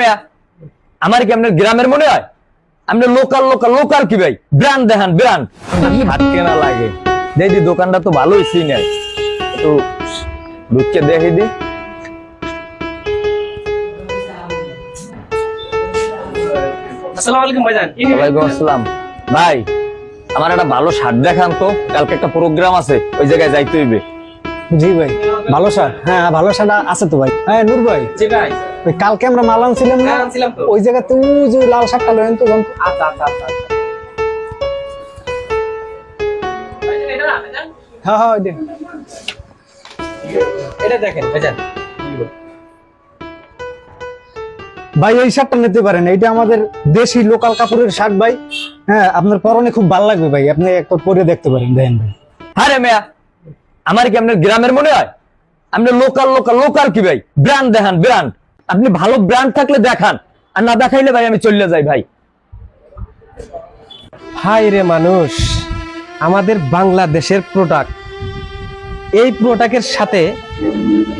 মেয়া? আমার কি আপনার গ্রামের মনে হয়? লোকাল লোকাল লোকাল কি ভাই? ব্র্যান্ড দেখান ব্র্যান্ড হাত কেনা লাগে। দেখি দোকানটা তো ভালোই তো দেখি দি। ভাই আমার একটা ভালো শার্ট দেখান তো। কালকে একটা প্রোগ্রাম আছে ওই জায়গায় যাইতে হইবে। জি ভাই। ভালো স্যার। হ্যাঁ ভালো আছে তো ভাই। হ্যাঁ নূর ভাই। জি ভাই। ওই কালকে আমরা মাল আনছিলাম না? হ্যাঁ। ওই জায়গাতে যে লাল শার্টটা লয়েন তো আচ্ছা আচ্ছা আচ্ছা আচ্ছা। এটা? হ্যাঁ হ্যাঁ এটা দেখেন ভাইজান ভাই এই শার্টটা নিতে পারেন। এইটা আমাদের দেশি লোকাল কাপড়ের শার্ট ভাই। হ্যাঁ আপনার পরনে খুব ভালো লাগবে ভাই। আপনি একটা পরে দেখতে পারেন দেখেন ভাই। আরে মেয়া আমার কি আপনার গ্রামের মনে হয়? আপনি লোকাল লোকাল লোকাল কি ভাই? ব্র্যান্ড দেখান ব্র্যান্ড আপনি ভালো ব্র্যান্ড থাকলে দেখান, আর না দেখাইলে ভাই আমি চলে যাই ভাই। হাই রে মানুষ, আমাদের বাংলাদেশের প্রোডাক্ট এই প্রোডাক্টের সাথে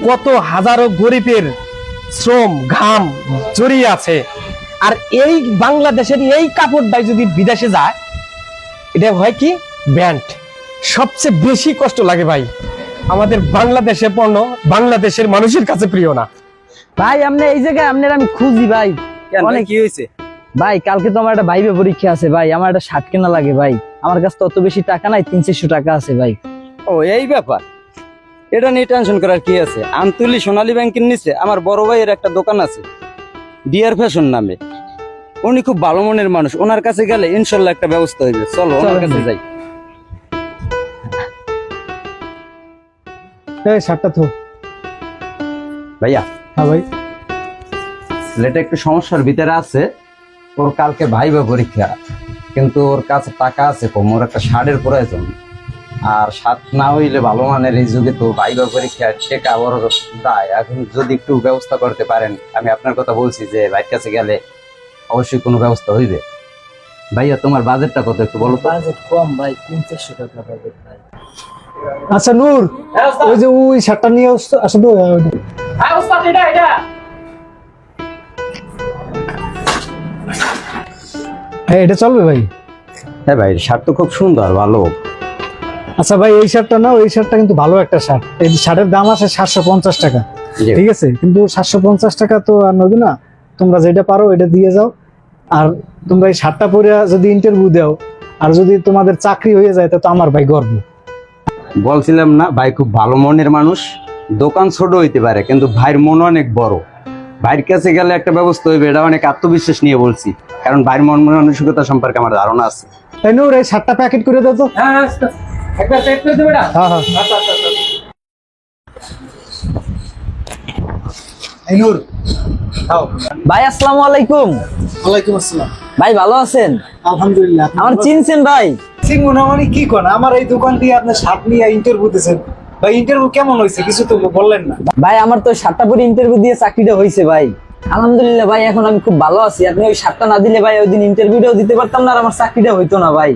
কত হাজারো গরিবের শ্রম, ঘাম জড়িয়ে আছে। আর এই বাংলাদেশের এই কাপড়টাই যদি বিদেশে যায়, এটা হয় কি? ব্যান্ড সবচেয়ে বেশি কষ্ট লাগে ভাই। আমাদের বাংলাদেশের পণ্য বাংলাদেশের মানুষের কাছে প্রিয় না। ভাই আপনি এই জায়গায় আপনার আমি খুঁজি ভাই। অনেক কি হয়েছে? ভাই কালকে তো আমার একটা ভাইবে পরীক্ষা আছে ভাই। আমার একটা শার্ট কেনা লাগে ভাই। আমার কাছে তো অত বেশি টাকা নাই তিন চারশো টাকা আছে ভাই। ও এই ব্যাপার? এটা নিয়ে টেনশন করার কি আছে? আমতুলি সোনালী ব্যাংকের নিচে আমার বড় ভাইয়ের একটা দোকান আছে ডিয়ার ফ্যাশন নামে। উনি খুব ভালো মনের মানুষ। ওনার কাছে গেলে ইনশাল্লাহ একটা ব্যবস্থা হয়ে যাবে চলো ওনার কাছে যাই। এই শার্টটা তো ভাইয়া। হ্যাঁ ভাই। ছেলেটা একটু সমস্যার ভিতরে আছে। ওর কালকে ভাইবা পরীক্ষা। কিন্তু ওর কাছে টাকা আছে কম। ওর একটা শার্টের প্রয়োজন। আর শার্ট না হইলে ভালো মানের এই যুগে তো ভাইবা পরীক্ষা বড় দায়। এখন যদি একটু ব্যবস্থা করতে পারেন আমি আপনার কথা বলছি যে ভাইয়ের কাছে গেলে অবশ্যই কোনো ব্যবস্থা হইবে। ভাইয়া তোমার বাজেটটা কত একটু বলো বাজেট কম ভাই তিন চারশো টাকা বাজেট ভাই। আচ্ছা নূর হ্যাঁ, ওই যে ওই শার্টটা নিয়ে আসতো আসতো হ্যাঁ, ওস্তাদ, এটা, এটা। হ্যাঁ এটা চলবে ভাই? হ্যাঁ ভাই শার্ট তো খুব সুন্দর ভালো। আচ্ছা ভাই এই শার্টটা না ওই শার্টটা কিন্তু ভালো একটা শার্ট। এই শার্টের দাম আছে সাতশো পঞ্চাশ টাকা ঠিক আছে? কিন্তু সাতশো পঞ্চাশ টাকা তো আর নবী না তোমরা যেটা পারো এটা দিয়ে যাও। আর তোমরা এই শার্টটা পরে যদি ইন্টারভিউ দাও আর যদি তোমাদের চাকরি হয়ে যায় তা তো আমার ভাই গর্ব। বলছিলাম না ভাই খুব ভালো মনের মানুষ। দোকান ছোট হইতে পারে কিন্তু ভাইয়ের মন অনেক বড়। ভাইয়ের কাছে গেলে একটা ব্যবস্থা হইবে এটা অনেক আত্মবিশ্বাস নিয়ে বলছি। কারণ ভাইয়ের মন মানসিকতা সম্পর্কে আমার ধারণা আছে। তাই নূর এই শার্টটা প্যাকেট করে দাও তো। হ্যাঁ, হ্যাঁ, ওস্তাদ। করে দেবে এটা হ্যাঁ হ্যাঁ। আচ্ছা আচ্ছা আচ্ছা। ভাই আসসালামু আলাইকুম। ওয়ালাইকুম আসসালাম। ভাই ভালো আছেন? আলহামদুলিল্লাহ আমার চিনছেন ভাই। সিংহ মানে কি কোন? আমার এই দোকান দিয়ে আপনি শার্ট নিয়ে ইন্টারভিউ দিয়েছেন ভাই ইন্টারভিউ কেমন হয়েছে? কিছু তো বললেন না। ভাই আমার তো সাতটা পরে ইন্টারভিউ দিয়ে চাকরিটা হয়েছে ভাই। আলহামদুলিল্লাহ ভাই এখন আমি খুব ভালো আছি। আপনি ওই সাতটা না দিলে ভাই ওই দিন ইন্টারভিউটাও দিতে পারতাম না আর আমার চাকরিটা হইতো না ভাই।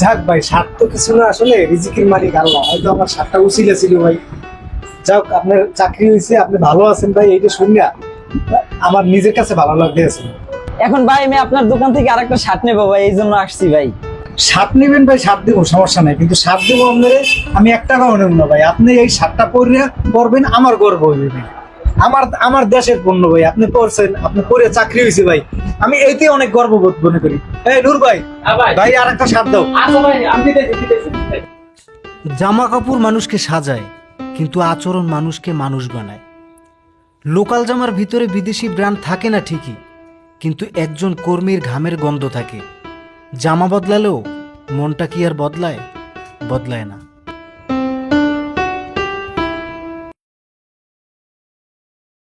যাক ভাই শার্ট তো কিছু না আসলে রিজিকের মালিক আল্লাহ। হয়তো আমার শার্টটা উচিলে ছিল ভাই। যাক আপনার চাকরি হয়েছে আপনি ভালো আছেন ভাই এইটা শুনিয়া আমার নিজের কাছে ভালো লাগতেছে। এখন ভাই আমি আপনার দোকান থেকে আরেকটা শার্ট নেব ভাই এই জন্য আসছি ভাই। শার্ট নেবেন ভাই সাপ দেবো সমস্যা নাই। কিন্তু সাপ দেবো আপনার আমি এক টাকাও নেব না ভাই। আপনি এই শার্টটা পরে পরবেন আমার গর্ব হইবে ভাই। আমার আমার দেশের পণ্য ভাই আপনি পরছেন আপনি পরে চাকরি হয়েছে ভাই। আমি এইতে অনেক গর্ববোধ মনে করি। এই নূর ভাই হ্যাঁ, ভাই। ভাই আর একটা শার্ট দাও। আচ্ছা। জামা কাপড় মানুষকে সাজায় কিন্তু আচরণ মানুষকে মানুষ বানায়। লোকাল জামার ভিতরে বিদেশি ব্র্যান্ড থাকে না ঠিকই কিন্তু একজন কর্মীর ঘামের গন্ধ থাকে। জামা বদলালেও মনটা কি আর বদলায়? বদলায় না।